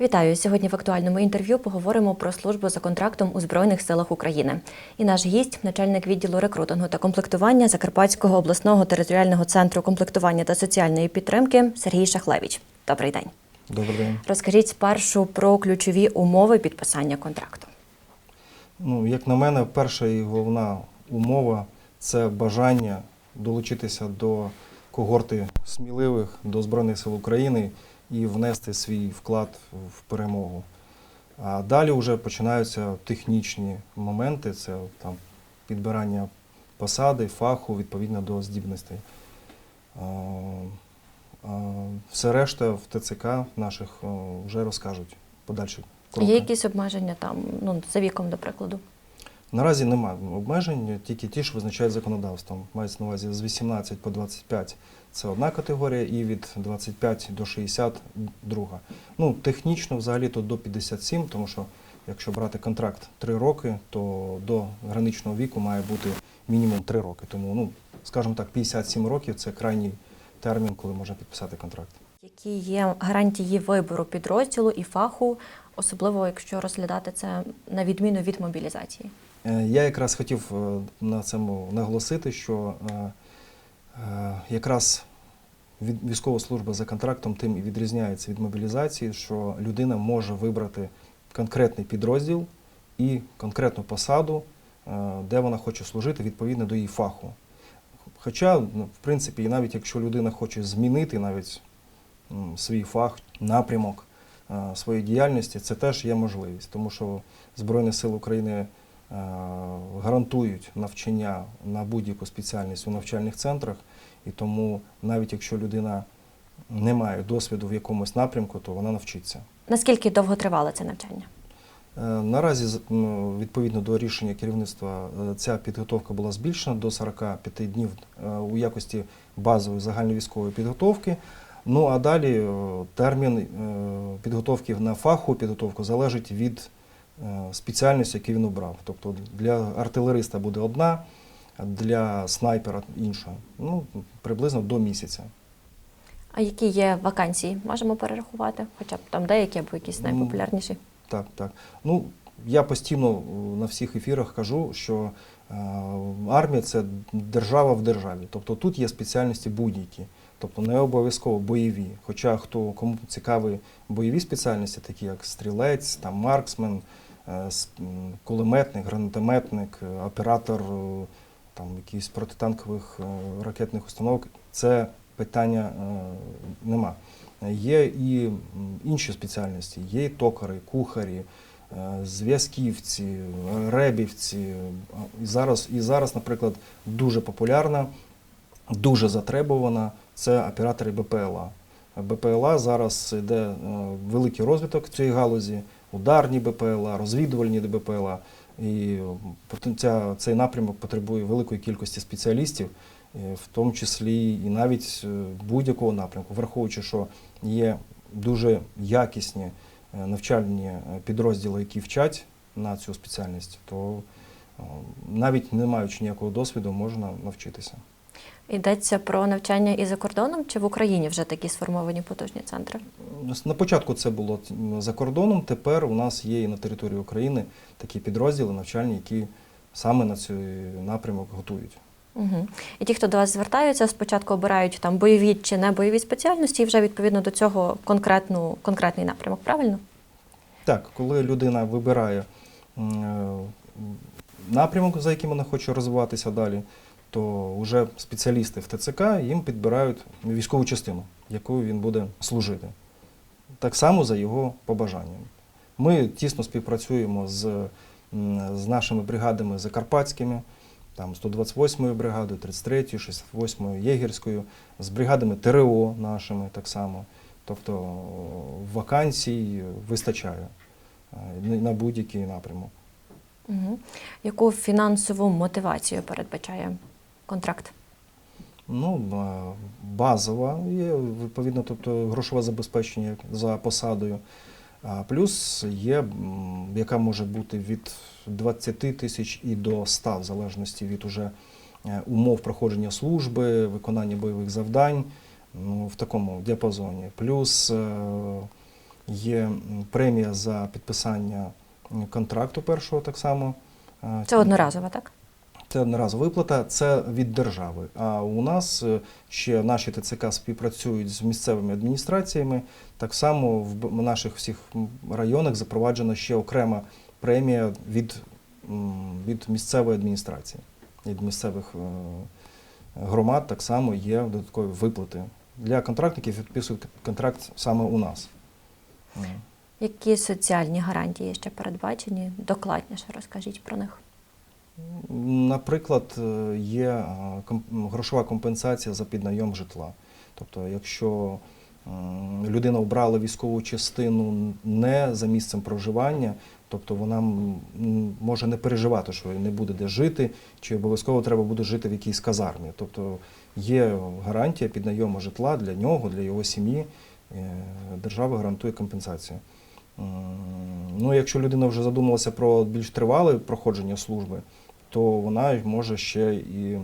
Вітаю! Сьогодні в актуальному інтерв'ю поговоримо про службу за контрактом у Збройних силах України. І наш гість, начальник відділу рекрутингу та комплектування Закарпатського обласного територіального центру комплектування та соціальної підтримки Сергій Шахлевич. Добрий день. Добрий день. Розкажіть спершу про ключові умови підписання контракту. Ну, як на мене, перша і головна умова це бажання долучитися до когорти сміливих до Збройних сил України і внести свій вклад в перемогу. А далі вже починаються технічні моменти, це там підбирання посади, фаху відповідно до здібностей. Все решта в ТЦК наших вже розкажуть подальші кроки. Є якісь обмеження там, ну за віком, до прикладу. Наразі немає обмежень, тільки ті, що визначають законодавством. Мається на увазі з 18 по 25 це одна категорія, і від 25 до 60 друга. Ну, технічно взагалі то до 57, тому що якщо брати контракт 3 роки, то до граничного віку має бути мінімум 3 роки. Тому, ну, скажімо так, 57 років це крайній термін, коли можна підписати контракт. Які є гарантії вибору підрозділу і фаху, особливо якщо розглядати це на відміну від мобілізації? Е, Я якраз хотів е, на цьому наголосити, що е, якраз від- військова служба за контрактом тим і відрізняється від мобілізації, що людина може вибрати конкретний підрозділ і конкретну посаду, е, де вона хоче служити відповідно до її фаху. Хоча, ну, в принципі, і навіть якщо людина хоче змінити навіть свій фах, напрямок е, своєї діяльності, це теж є можливість, тому що Збройні Сили України е, гарантують навчання на будь-яку спеціальність у навчальних центрах, і тому навіть якщо людина не має досвіду в якомусь напрямку, то вона навчиться. Наскільки довго тривало це навчання? Е, Наразі, відповідно до рішення керівництва, е, ця підготовка була збільшена до 45 днів е, у якості базової загальновійськової підготовки. Ну а далі е, термін е, підготовки на фахову підготовку залежить від е, спеціальності, яку він обрав. Тобто для артилериста буде одна, для снайпера інша. Ну, приблизно до місяця. А які є вакансії? Можемо перерахувати? Хоча б там деякі або якісь Ну, найпопулярніші? Так, так. Ну, я постійно е, на всіх ефірах кажу, що е, армія це держава в державі. Тобто тут є спеціальності будь-які, тобто не обов'язково бойові. Хоча хто кому цікаві бойові спеціальності, такі як стрілець, там марксмен, кулеметник, гранатометник, е, оператор е, там якихось протитанкових е, ракетних установок, це питання е, нема. Є і інші спеціальності, є і токари, кухарі, е, зв'язківці, е, ребівці. І зараз, і зараз, наприклад, дуже популярна, дуже затребувана це оператори БПЛА. БПЛА зараз йде е, великий розвиток цієї галузі, ударні БПЛА, розвідувальні БПЛА. І ця- цей напрямок потребує великої кількості спеціалістів, е, в тому числі і навіть е, будь-якого напрямку, враховуючи, що є дуже якісні е, навчальні підрозділи, які вчать на цю спеціальність, то навіть не маючи ніякого досвіду, можна навчитися. Йдеться про навчання і за кордоном, чи в Україні вже такі сформовані потужні центри? На початку це було за кордоном. Тепер у нас є і на території України такі підрозділи навчальні, які саме на цей напрямок готують. Угу. І ті, хто до вас звертаються, спочатку обирають там бойові чи не бойові спеціальності, і вже відповідно до цього конкретну, конкретний напрямок, правильно? Так, коли людина вибирає е, напрямок, за яким вона хоче розвиватися далі, то вже спеціалісти в ТЦК їм підбирають військову частину, якою він буде служити. Так само за його побажанням. Ми тісно співпрацюємо з, з нашими бригадами закарпатськими, там 128-ю бригадою, 33-ю, 68-ю єгерською, з бригадами ТРО нашими так само. Тобто вакансій вистачає е, на- будь-який напрямок. Яку фінансову мотивацію передбачає контракт? Ну, базова є, відповідно, тобто грошове забезпечення за посадою. А плюс є, яка може бути від 20 тисяч і до 100, в залежності від уже е, умов проходження служби, виконання бойових завдань ну, в такому діапазоні. Плюс е, є премія за підписання контракту першого так само. Е, Це одноразово, так? Це одноразова виплата, це від держави. А у нас е, ще наші ТЦК співпрацюють з місцевими адміністраціями. Так само в наших всіх районах запроваджена ще окрема премія від, від місцевої адміністрації, від місцевих е, громад так само є додаткові виплати. Для контрактників підписують контракт саме у нас. Які соціальні гарантії ще передбачені? Докладніше розкажіть про них. Наприклад, е, є е, грошова компенсація за піднайом житла. Тобто, якщо людина обрала військову частину не за місцем проживання, тобто вона може не переживати, що не буде де жити, чи обов'язково треба буде жити в якійсь казармі. Тобто є гарантія піднайому житла для нього, для його сім'ї. Е, Держава гарантує компенсацію. Ну, якщо людина вже задумалася про більш тривале проходження служби, то вона може ще і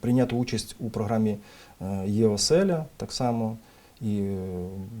прийняти участь у програмі е, ЄОСЕЛЯ так само і е,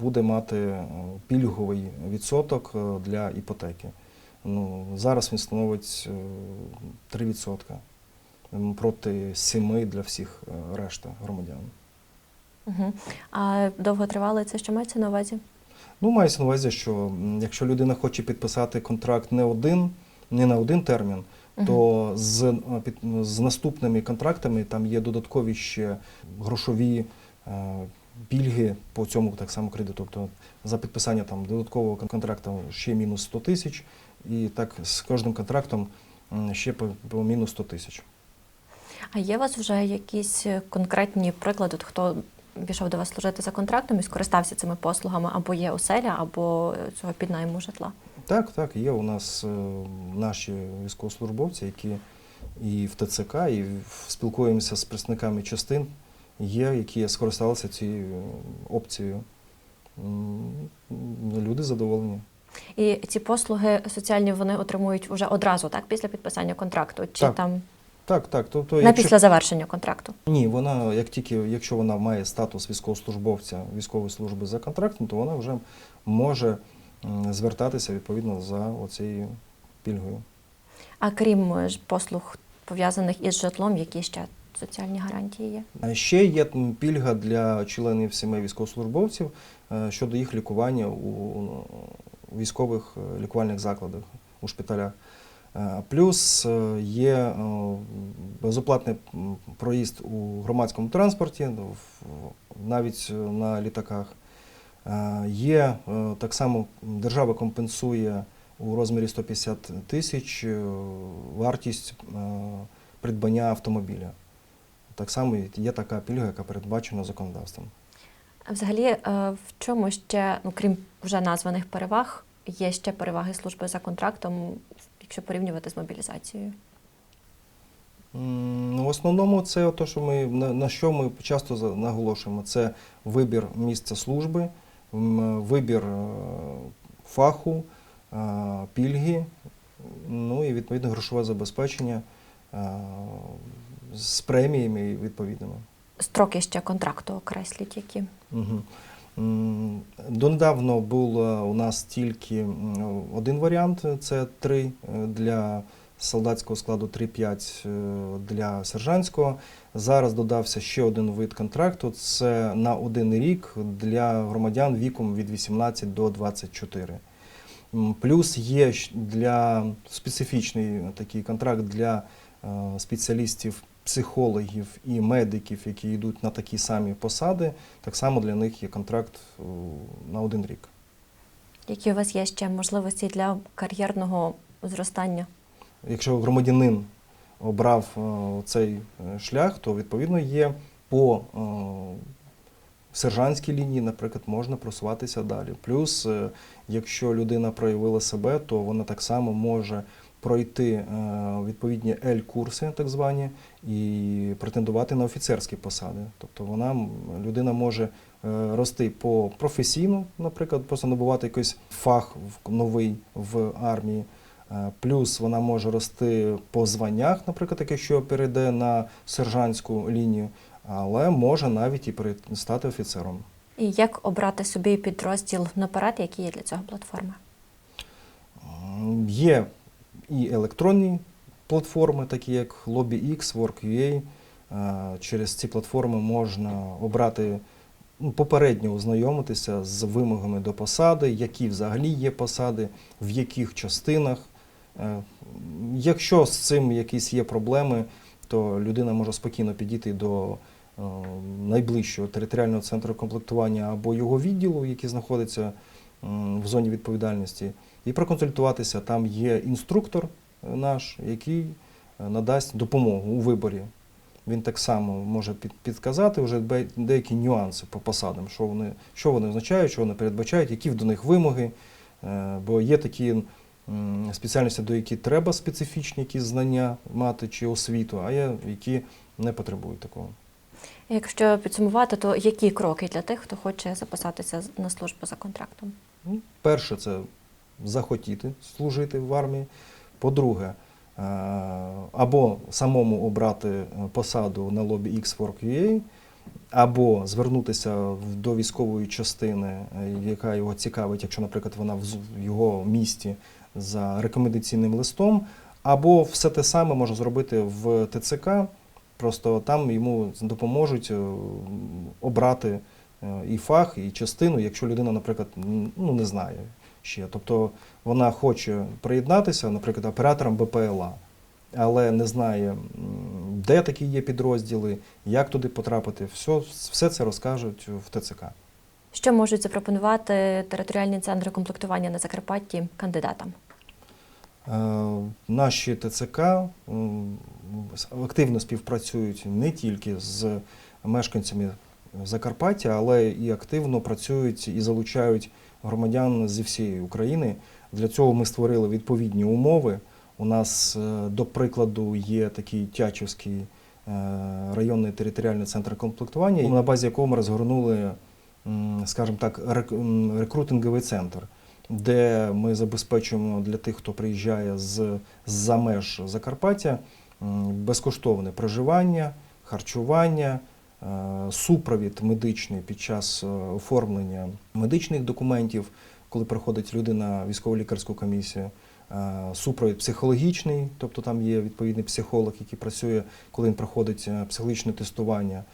буде мати е, пільговий відсоток для іпотеки. Ну, зараз він становить е, 3% проти 7% для всіх решта громадян. Угу. А довготривалий це що мається на увазі? Ну, мається на увазі, що якщо людина хоче підписати контракт не один, не на один термін, то з, е, під- з наступними контрактами там є додаткові ще грошові е, пільги по цьому так само кредиту. Тобто за підписання там додаткового контракту ще мінус 100 тисяч, і так з кожним контрактом ще по, по мінус 100 тисяч. А є у вас вже якісь е, конкретні приклади, хто пішов до вас служити за контрактом і скористався цими послугами, або є оселя, або цього піднайму житла? Так, так, є у нас е, наші військовослужбовці, які і в ТЦК, і спілкуємося з представниками частин, є, які скористалися цією е, опцією. Люди задоволені. І ці послуги соціальні вони отримують уже одразу, так, після підписання контракту, чи Так. там Так, так. Тобто, якщо- після завершення контракту? Ні, вона, як тільки, якщо вона має статус військовослужбовця військової служби за контрактом, то вона вже може звертатися відповідно за оцією пільгою. А крім е, послуг пов'язаних із житлом, які ще соціальні гарантії є? А Ще є пільга для членів сімей військовослужбовців е, щодо їх лікування у військових е, лікувальних закладах у шпиталях. Плюс є безоплатний проїзд у громадському транспорті, ну, навіть на літаках. Е, Є е, так само держава компенсує у розмірі 150 тисяч е, вартість придбання автомобіля. Так само є така пільга, яка передбачена законодавством. А взагалі, в чому ще, ну крім вже названих переваг, є ще переваги служби за контрактом, якщо порівнювати з мобілізацією? Ну, В основному це те, що ми на, що ми часто наголошуємо, це вибір місця служби, вибір е, фаху, е, пільги, ну і відповідно грошове забезпечення е, з преміями відповідними. Строки ще контракту окресліть, які. Угу. Донедавно був у нас тільки один варіант це 3 для солдатського складу 3-5 е, для сержантського. Зараз додався ще один вид контракту це на один рік для громадян віком від 18 до 24. Плюс є для специфічний такий контракт для е, спеціалістів, психологів і медиків, які йдуть на такі самі посади. Так само для них є контракт е, на один рік. Які у вас є ще можливості для кар'єрного зростання? Якщо громадянин обрав е, цей е, шлях, то відповідно є по е, сержантській лінії, наприклад, можна просуватися далі. Плюс, якщо людина проявила себе, то вона так само може пройти відповідні L-курси, так звані, і претендувати на офіцерські посади. Тобто вона людина може рости по професійно, наприклад, просто набувати якийсь фах новий в армії. Е, Плюс вона може рости по званнях, наприклад, якщо перейде на сержантську лінію, але може навіть і стати офіцером. І як обрати собі підрозділ наперед, які є для цього платформи? Є і електронні платформи, такі як LobbyX, Work.ua. Е, Через ці платформи можна обрати ну, попередньо ознайомитися з вимогами до посади, які взагалі є посади, в яких частинах. Е, Якщо з цим якісь є проблеми, то людина може спокійно підійти до е, найближчого територіального центру комплектування або його відділу, який знаходиться в зоні відповідальності, і проконсультуватися. Там є інструктор е, наш, який надасть допомогу у виборі. Він так само може підказати вже деякі нюанси по посадам, що вони, що вони означають, що вони передбачають, які до них вимоги. Бо є такі спеціальності, до яких треба специфічні якісь знання мати чи освіту, а є які не потребують такого. Якщо підсумувати, то які кроки для тих, хто хоче записатися на службу за контрактом? Ну, Перше, це захотіти служити в армії. По-друге, е, або самому обрати посаду на лобі X4QA, або звернутися до військової частини, е, яка його цікавить, якщо, наприклад, вона в його місті за рекомендаційним листом, або все те саме може зробити в ТЦК. Просто там йому допоможуть е, обрати е, і фах, і частину, якщо людина, наприклад, ну, не знає ще. Тобто вона хоче приєднатися, наприклад, оператором БПЛА, але не знає, де такі є підрозділи, як туди потрапити. Все, все це розкажуть в ТЦК. Що можуть запропонувати територіальні центри комплектування на Закарпатті кандидатам? Е, Наші ТЦК активно співпрацюють не тільки з мешканцями Закарпаття, але і активно працюють і залучають громадян зі всієї України. Для цього ми створили відповідні умови. У нас, е, до прикладу, є такий Тячівський е, районний територіальний центр комплектування, на базі якого ми розгорнули, скажімо так, рекрутинговий центр де ми забезпечуємо для тих, хто приїжджає з за меж Закарпаття, безкоштовне проживання, харчування, е, супровід медичний під час е, оформлення медичних документів, коли приходить людина військово-лікарську комісію. е, Супровід психологічний, тобто там є відповідний психолог, який працює, коли він проходить психологічне тестування.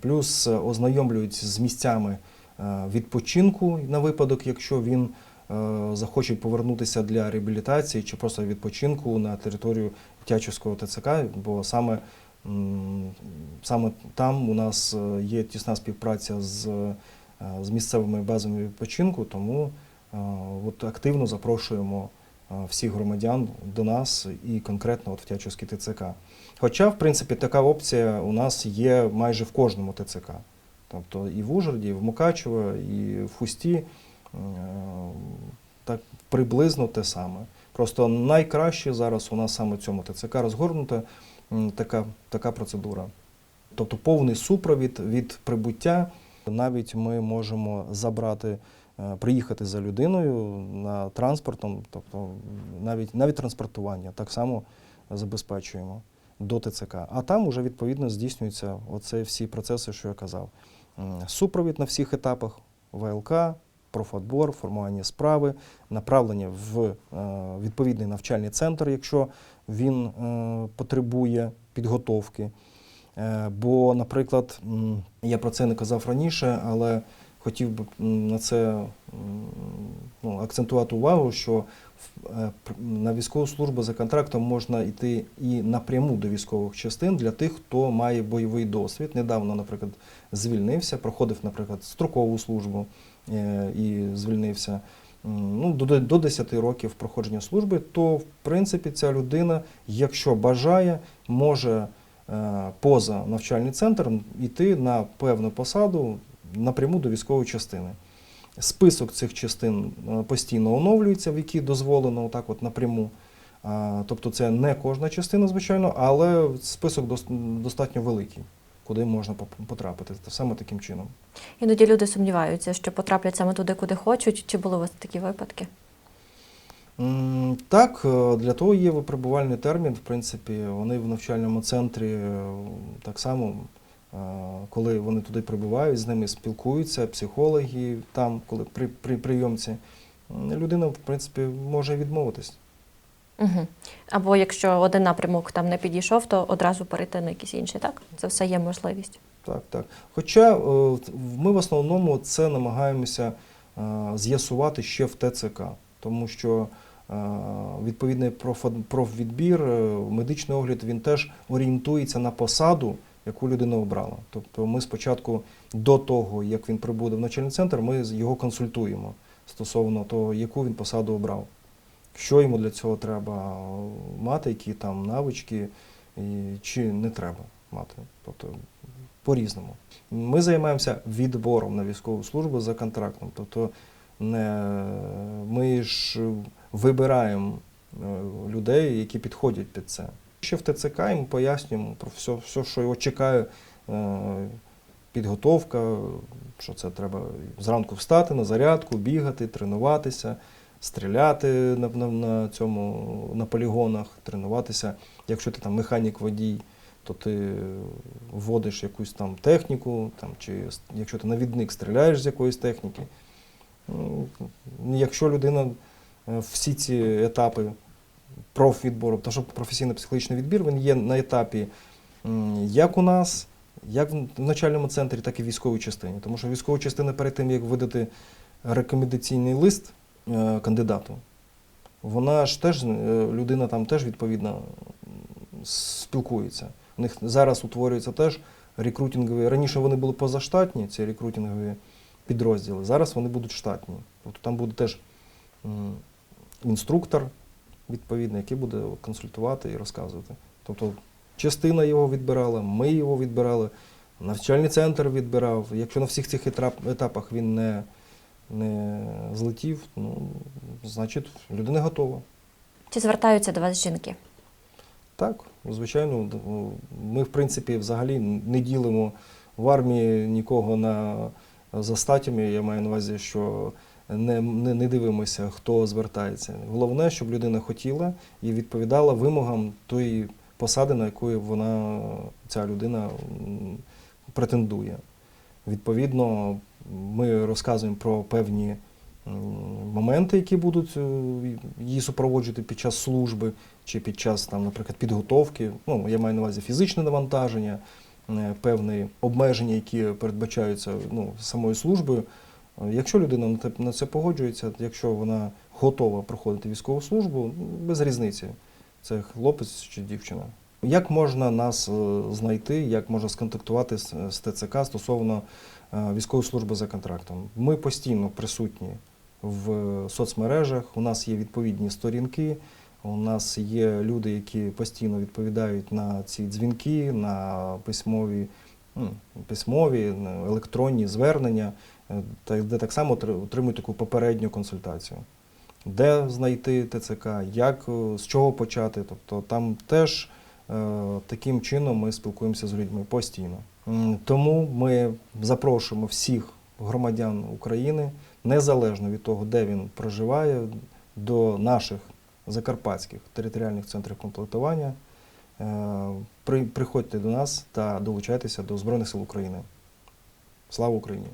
Плюс е, ознайомлюють з місцями е, відпочинку на випадок, якщо він е, захоче повернутися для реабілітації чи просто відпочинку на територію Тячівського ТЦК, бо саме, саме там у нас є тісна співпраця з, з місцевими базами відпочинку, тому от активно запрошуємо всіх громадян до нас і конкретно от в Тячівський ТЦК. Хоча, в принципі, така опція у нас є майже в кожному ТЦК. Тобто і в Ужгороді, і в Мукачево, і в Хусті е, так приблизно те саме. Просто найкраще зараз у нас саме в цьому ТЦК розгорнута така, така процедура. Тобто повний супровід від прибуття. Навіть ми можемо забрати, е, приїхати за людиною на транспортом, тобто навіть, навіть транспортування так само забезпечуємо до ТЦК. А там вже відповідно здійснюються оце всі процеси, що я казав. Супровід на всіх етапах ВЛК, профотбор, формування справи, направлення в е, відповідний навчальний центр, якщо він е, потребує підготовки. Е, Бо, наприклад, я про це не казав раніше, але хотів би на це ну, акцентувати увагу, що е, на військову службу за контрактом можна йти і напряму до військових частин для тих, хто має бойовий досвід. Недавно, наприклад, звільнився, проходив, наприклад, строкову службу е, і звільнився. Ну, до, до 10 років проходження служби, то в принципі ця людина, якщо бажає, може е, поза навчальний центр йти на певну посаду напряму до військової частини. Список цих частин е, постійно оновлюється, в які дозволено отак от напряму. А, Тобто це не кожна частина, звичайно, але список дос- достатньо великий, куди можна потрапити саме таким чином. Іноді люди сумніваються, що потраплять саме туди, куди хочуть. Чи були у вас такі випадки? Так, е, для того є випробувальний термін. В принципі, вони в навчальному центрі е, так само коли вони туди прибувають, з ними спілкуються, психологи там, коли при, при прийомці, людина, в принципі, може відмовитись. Угу. Або якщо один напрямок там не підійшов, то одразу перейти на якийсь інший, так? Це все є можливість. Так, так. Хоча е, ми в основному це намагаємося е, з'ясувати ще в ТЦК, тому що е, відповідний проф- профвідбір, медичний огляд, він теж орієнтується на посаду, яку людина обрала. Тобто ми спочатку до того, як він прибуде в навчальний центр, ми його консультуємо стосовно того, яку він посаду обрав. Що йому для цього треба мати, які там навички, і чи не треба мати. Тобто по-різному. Ми займаємося відбором на військову службу за контрактом. Тобто не, ми ж вибираємо е, людей, які підходять під це. Ще в ТЦК їм пояснюємо про все, все що його чекає. е, Підготовка, що це треба зранку встати на зарядку, бігати, тренуватися, стріляти на, на, на цьому на полігонах, тренуватися. Якщо ти там механік водій, то ти вводиш якусь там техніку, там, чи якщо ти навідник стріляєш з якоїсь техніки. Ну, Якщо людина е, всі ці етапи профвідбору, тому що професійно-психологічний відбір він є на етапі як у нас, як в навчальному центрі, так і в військовій частині. Тому що військова частина перед тим, як видати рекомендаційний лист е, кандидату, вона ж теж, е, людина там теж відповідно спілкується. У них зараз утворюються теж рекрутингові. Раніше вони були позаштатні, ці рекрутингові підрозділи. Зараз вони будуть штатні. Тобто там буде теж інструктор відповідний, який буде консультувати і розказувати. Тобто частина його відбирала, ми його відбирали, навчальний центр відбирав. Якщо на всіх цих етапах він не, не злетів, ну, значить людина готова. Чи звертаються до вас жінки? Так, звичайно, ми, в принципі, взагалі не ділимо в армії нікого на за статтями. Я маю на увазі, що не, не, не дивимося, хто звертається. Головне, щоб людина хотіла і відповідала вимогам тої посади, на яку вона, ця людина претендує. Відповідно, ми розказуємо про певні моменти, які будуть е, її супроводжувати під час служби чи під час, там, наприклад, підготовки. Ну, я маю на увазі фізичне навантаження, е, певні обмеження, які передбачаються ну, самою службою. Якщо людина на це погоджується, якщо вона готова проходити військову службу, ну, без різниці, це хлопець чи дівчина. Як можна нас е, знайти, як можна сконтактувати з, ТЦК стосовно е, військової служби за контрактом? Ми постійно присутні в соцмережах, у нас є відповідні сторінки, у нас є люди, які постійно відповідають на ці дзвінки, на письмові, письмові електронні звернення, де так само отримують таку попередню консультацію. Де знайти ТЦК, як, е, з чого почати. Тобто там теж е, таким чином ми спілкуємося з людьми постійно. Тому ми запрошуємо всіх громадян України, незалежно від того, де він проживає, до наших закарпатських територіальних центрів комплектування. Е, при- Приходьте до нас та долучайтеся до Збройних сил України. Слава Україні!